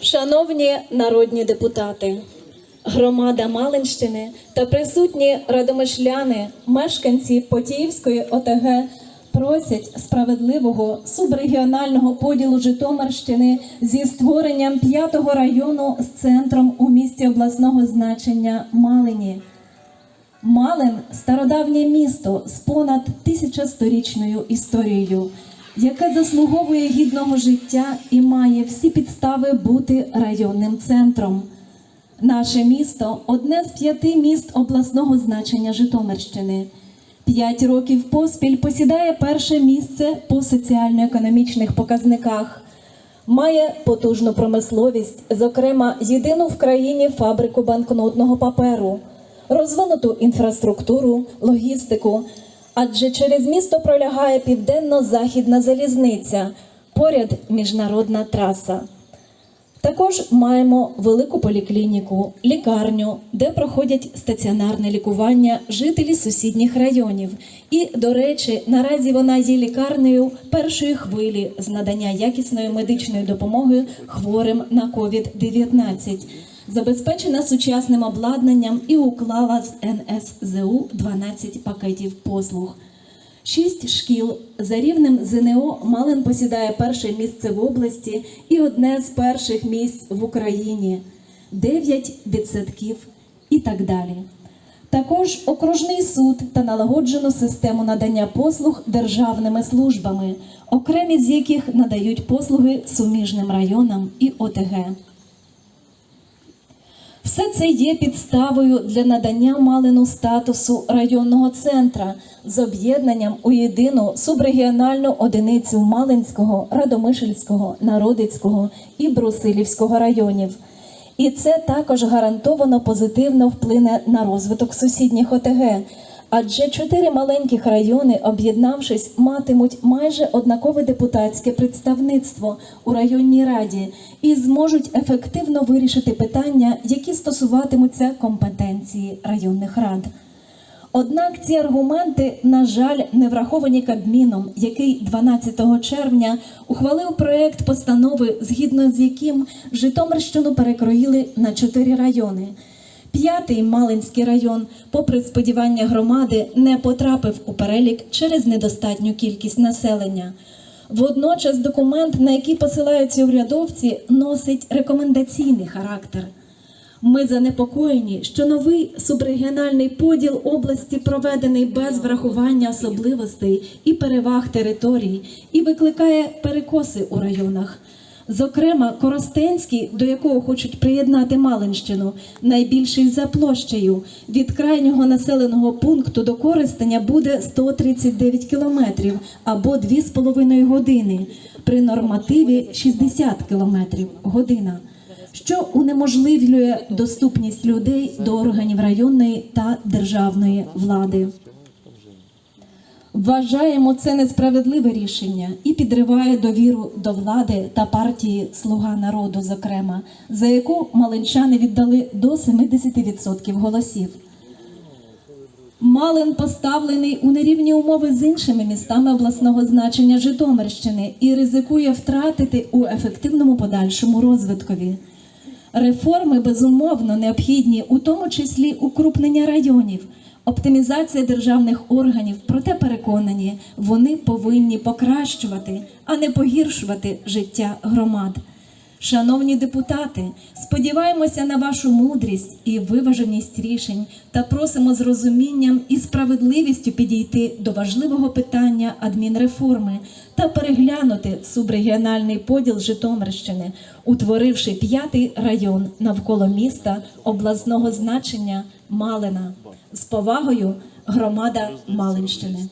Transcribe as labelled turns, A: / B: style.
A: Шановні народні депутати, громада Малинщини та присутні радомишляни, мешканці Потіївської ОТГ просять справедливого субрегіонального поділу Житомирщини зі створенням п'ятого району з центром у місті обласного значення Малині. Малин стародавнє місто з понад тисячосторічною історією, яке заслуговує гідного життя і має всі підстави бути районним центром. Наше місто одне з п'яти міст обласного значення Житомирщини. П'ять років поспіль посідає перше місце по соціально-економічних показниках. Має потужну промисловість, зокрема, єдину в країні фабрику банкнотного паперу, розвинуту інфраструктуру, логістику. Адже через місто пролягає південно-західна залізниця, поряд міжнародна траса. Також маємо велику поліклініку, лікарню, де проходять стаціонарне лікування жителі сусідніх районів. І, до речі, наразі вона є лікарнею першої хвилі з надання якісної медичної допомоги хворим на COVID-19, забезпечена сучасним обладнанням і уклала з НСЗУ 12 пакетів послуг. Шість шкіл за рівнем ЗНО Малин посідає перше місце в області і одне з перших місць в Україні, дев'ять дитсадків і так далі. Також окружний суд та налагоджену систему надання послуг державними службами, окремі з яких надають послуги суміжним районам і ОТГ. Все це є підставою для надання Малину статусу районного центра з об'єднанням у єдину субрегіональну одиницю Малинського, Радомишельського, Народицького і Брусилівського районів. І це також гарантовано позитивно вплине на розвиток сусідніх ОТГ. Адже чотири маленьких райони, об'єднавшись, матимуть майже однакове депутатське представництво у районній раді і зможуть ефективно вирішити питання, які стосуватимуться компетенції районних рад. Однак ці аргументи, на жаль, не враховані Кабміном, який 12 червня ухвалив проект постанови, згідно з яким Житомирщину перекроїли на чотири райони. П'ятий Малинський район, попри сподівання громади, не потрапив у перелік через недостатню кількість населення. Водночас документ, на який посилаються урядовці, носить рекомендаційний характер. Ми занепокоєні, що новий субрегіональний поділ області проведений без врахування особливостей і переваг територій і викликає перекоси у районах. Зокрема, Коростенський, до якого хочуть приєднати Малинщину, найбільший за площею. Від крайнього населеного пункту до Коростеня буде 139 кілометрів або 2,5 години, при нормативі 60 кілометрів година що унеможливлює доступність людей до органів районної та державної влади. Вважаємо це несправедливе рішення і підриває довіру до влади та партії Слуга народу, зокрема, за яку малинчани віддали до 70% голосів. Малин поставлений у нерівні умови з іншими містами обласного значення Житомирщини і ризикує втратити у ефективному подальшому розвиткові. Реформи безумовно необхідні, у тому числі укрупнення районів, оптимізація державних органів. Проте переконані, вони повинні покращувати, а не погіршувати життя громад. Шановні депутати, сподіваємося на вашу мудрість і виваженість рішень та просимо з розумінням і справедливістю підійти до важливого питання адмінреформи та переглянути субрегіональний поділ Житомирщини, утворивши п'ятий район навколо міста обласного значення Малина. З повагою громада Малинщини.